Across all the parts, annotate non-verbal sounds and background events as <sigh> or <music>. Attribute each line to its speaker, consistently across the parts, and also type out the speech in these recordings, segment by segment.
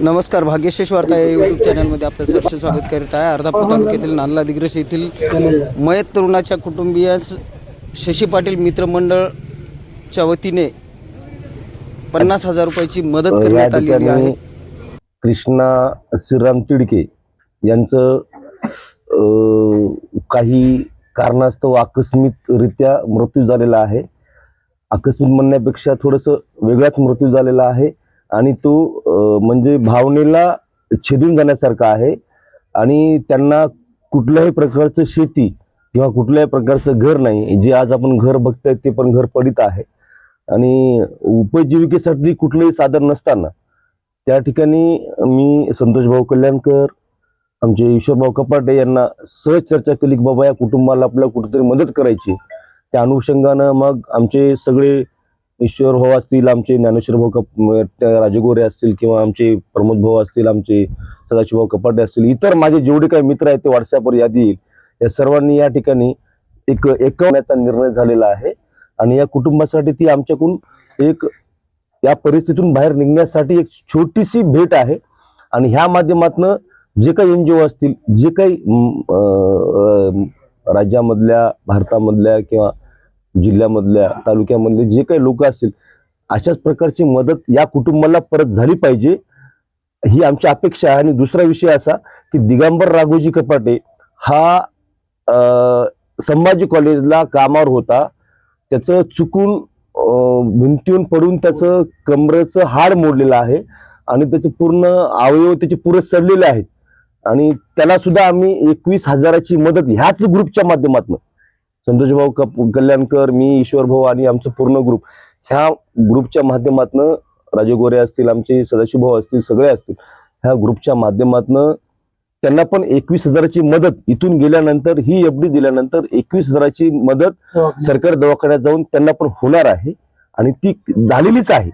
Speaker 1: नमस्कार भाग्यशेष वार्ता या यूट्यूब चॅनलमध्ये आपलं सहर्ष स्वागत करीत आहे. अर्धापूर तालुक्यातील नांदला दिग्रस येथील मयत तरुणाच्या कुटुंबियास शशी पाटील मित्रमंडळच्या वतीने पन्नास हजार रुपयाची मदत करण्यात आलेली
Speaker 2: ठिकाणी
Speaker 1: आहे.
Speaker 2: कृष्णा श्रीराम तिडके यांचं काही कारणास्तव आकस्मिकरित्या मृत्यू झालेला आहे. आकस्मिक म्हणण्यापेक्षा थोडंसं वेगळाच मृत्यू झालेला आहे. आणि तो म्हणजे भावनेला छेदून जाण्यासारखा आहे. आणि त्यांना कुठल्याही प्रकारचं शेती किंवा कुठल्याही प्रकारचं घर नाही. जे आज आपण घर बघतोय ते पण घर पडित आहे. आणि उपजीविकेसाठी कुठलंही साधन नसताना त्या ठिकाणी मी संतोष भाऊ कल्याणकर आमचे ईश्वरभाऊ कपाटे यांना सहज चर्चा केली की बाबा या कुटुंबाला आपल्याला कुठेतरी मदत करायची. त्या अनुषंगानं मग आमचे सगळे ईश्वर भाऊ असतील आमचे ज्ञानेश्वर भाऊ कप त्या राजगोरे असतील किंवा आमचे प्रमोद भाऊ असतील आमचे सदाशिवभाऊ कपाटे असतील इतर माझे जेवढे काही मित्र आहेत ते व्हॉट्सअपवर यादी येईल. या सर्वांनी या ठिकाणी एक एकवण्याचा निर्णय झालेला आहे आणि या कुटुंबासाठी ती आमच्याकडून एक या परिस्थितीतून बाहेर निघण्यासाठी एक छोटीशी भेट आहे. आणि ह्या माध्यमातनं जे काही एन जी ओ असतील जे काही राज्यामधल्या भारतामधल्या किंवा जिल्ह्यामधल्या तालुक्यामधले जे काही लोक असतील अशाच प्रकारची मदत या कुटुंबाला परत झाली पाहिजे. ही आमची अपेक्षा आहे. आणि दुसरा विषय असा की दिगंबर राघोजी कपाटे हा संभाजी कॉलेजला कामावर होता. त्याचं चुकून भिंतीहून पडून त्याचं कमरेचं हाड मोडलेलं आहे. आणि त्याचे पूर्ण अवयव त्याचे पुरे सडलेले आहेत. आणि त्याला सुद्धा आम्ही एकवीस हजाराची मदत ह्याच ग्रुपच्या माध्यमातून संतोषभाऊ कप कल्याणकर मी ईश्वर भाऊ आणि आमचं पूर्ण ग्रुप ह्या ग्रुपच्या माध्यमातून राजे गोरे असतील आमचे सदाशिव भाऊ असतील सगळे असतील ह्या ग्रुपच्या माध्यमातून त्यांना पण एकवीस हजाराची मदत इथून गेल्यानंतर ही एफडी दिल्यानंतर एकवीस हजाराची मदत सरकारी दवाखान्यात जाऊन त्यांना पण होणार आहे आणि ती झालेलीच आहे.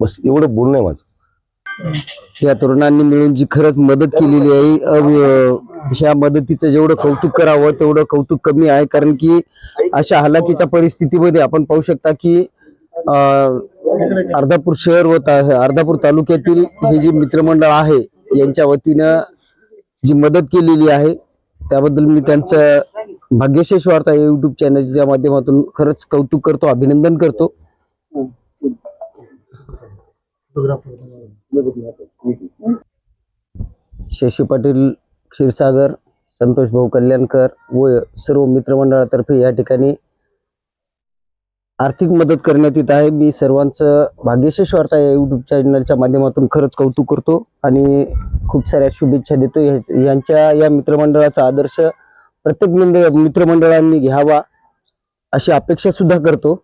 Speaker 2: बस एवढं बोलणं आहे माझं.
Speaker 1: या तरुणांनी मिळून जी खरंच मदत केलेली आहे ह्या मदतीचं जेवढं कौतुक करावं तेवढं कौतुक कमी आहे. कारण की अशा हलाखीच्या परिस्थितीमध्ये आपण पाहू शकता की अर्धापूर शहर व अर्धापूर तालुक्यातील हे जे मित्रमंडळ आहे यांच्या वतीनं जी मदत केलेली आहे त्याबद्दल मी त्यांचं भाग्यशेष वार्ता या युट्यूब चॅनलच्या माध्यमातून खरंच कौतुक करतो अभिनंदन करतो. शशी पाटील क्षीरसागर संतोष भाऊ कल्याणकर व सर्व मित्रमंडळातर्फे या ठिकाणी आर्थिक मदत करण्यात येत आहे. मी सर्वांचं भाग्यशेष वार्ता या युट्यूब चॅनलच्या माध्यमातून खरंच कौतुक करतो आणि खूप साऱ्या शुभेच्छा देतो यांच्या या मित्रमंडळाचा आदर्श प्रत्येक मित्रमंडळांनी घ्यावा अशी अपेक्षा सुद्धा करतो.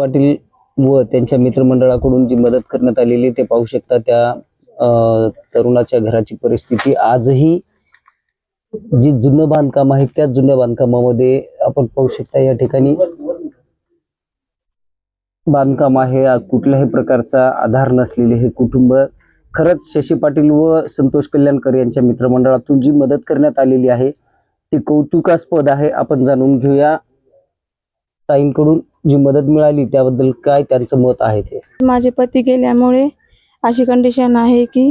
Speaker 1: पाटील व त्यांच्या मित्रमंडळाकडून जी मदत करण्यात आलेली ते पाहू शकता त्या तरुणाच्या घराची परिस्थिती. आजही जी जुनं बांधकाम आहे त्या जुन्या बांधकामामध्ये आपण पाहू शकता या ठिकाणी बांधकाम आहे. कुठल्याही प्रकारचा आधार नसलेले हे कुटुंब. खरंच शशी पाटील व संतोष कल्याणकर यांच्या मित्रमंडळातून जी मदत करण्यात आलेली आहे ती कौतुकास्पद आहे. आपण जाणून घेऊया ताईंकडून जी मदत मिळाली त्याबद्दल काय त्यांचं मत आहे ते?
Speaker 3: माझे पती गेल्यामुळे अशी कंडिशन आहे की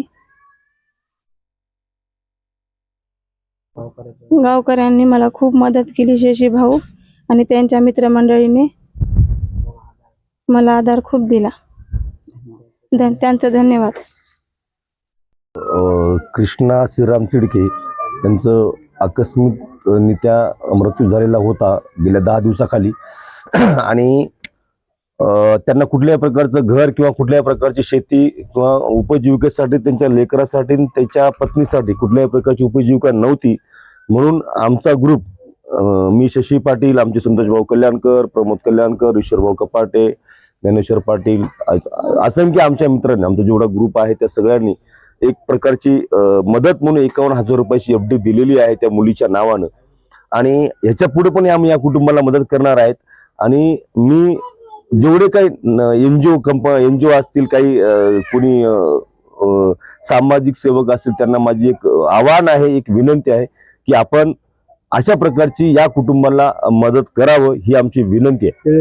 Speaker 3: गावकऱ्यांनी मला खूप मदत केली शशी भाऊ आणि त्यांच्या मित्रमंडळीने मला आधार खूप दिला. धन त्यांचं धन्यवाद.
Speaker 2: कृष्णा श्रीराम तिडके यांचं आकस्मिकरित्या मृत्यू झालेला होता गेल्या दहा दिवसाखाली. <clears throat> आणि त्यांना कुठल्याही प्रकारचं घर किंवा कुठल्याही प्रकारची शेती किंवा उपजीविकेसाठी त्यांच्या लेकरासाठी त्याच्या पत्नीसाठी कुठल्याही प्रकारची उपजीविका नव्हती. म्हणून आमचा ग्रुप मी शशी पाटील आमचे संतोष भाऊ कल्याणकर प्रमोद कल्याणकर ईश्वरभाऊ कपाटे ज्ञानेश्वर पाटील असंख्य आमच्या मित्रांनी आमचा जेवढा ग्रुप आहे त्या सगळ्यांनी एक प्रकारची मदत म्हणून एकावन्न हजार रुपयाची एफडी दिलेली आहे त्या मुलीच्या नावानं. आणि ह्याच्या पुढे पण आम्ही या कुटुंबाला मदत करणार आहेत. आणि मी जेवढे काही एनजीओ कंप एनजीओ असतील काही कोणी सामाजिक सेवक असतील त्यांना माझी एक आव्हान आहे एक विनंती आहे की आपण अशा प्रकारची या कुटुंबाला मदत करावं ही आमची विनंती आहे.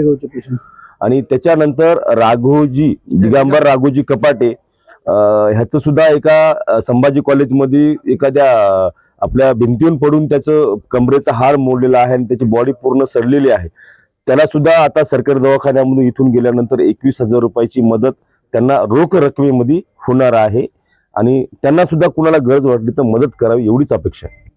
Speaker 2: आणि त्याच्यानंतर राघोजी दिगंबर राघोजी कपाटे अं, ह्याचं सुद्धा एका संभाजी कॉलेजमध्ये एखाद्या आपल्या भिंतीहून पडून त्याचं कमरेचा हार मोडलेला आहे आणि त्याची बॉडी पूर्ण सडलेली आहे. त्याला सुद्धा आता सरकारी दवाखान्यामधून इथून गेल्यानंतर एकवीस हजार रुपयाची मदत त्यांना रोख रकमेमध्ये होणार आहे. आणि त्यांना सुद्धा कुणाला गरज वाटली तर मदत करावी एवढीच अपेक्षा आहे.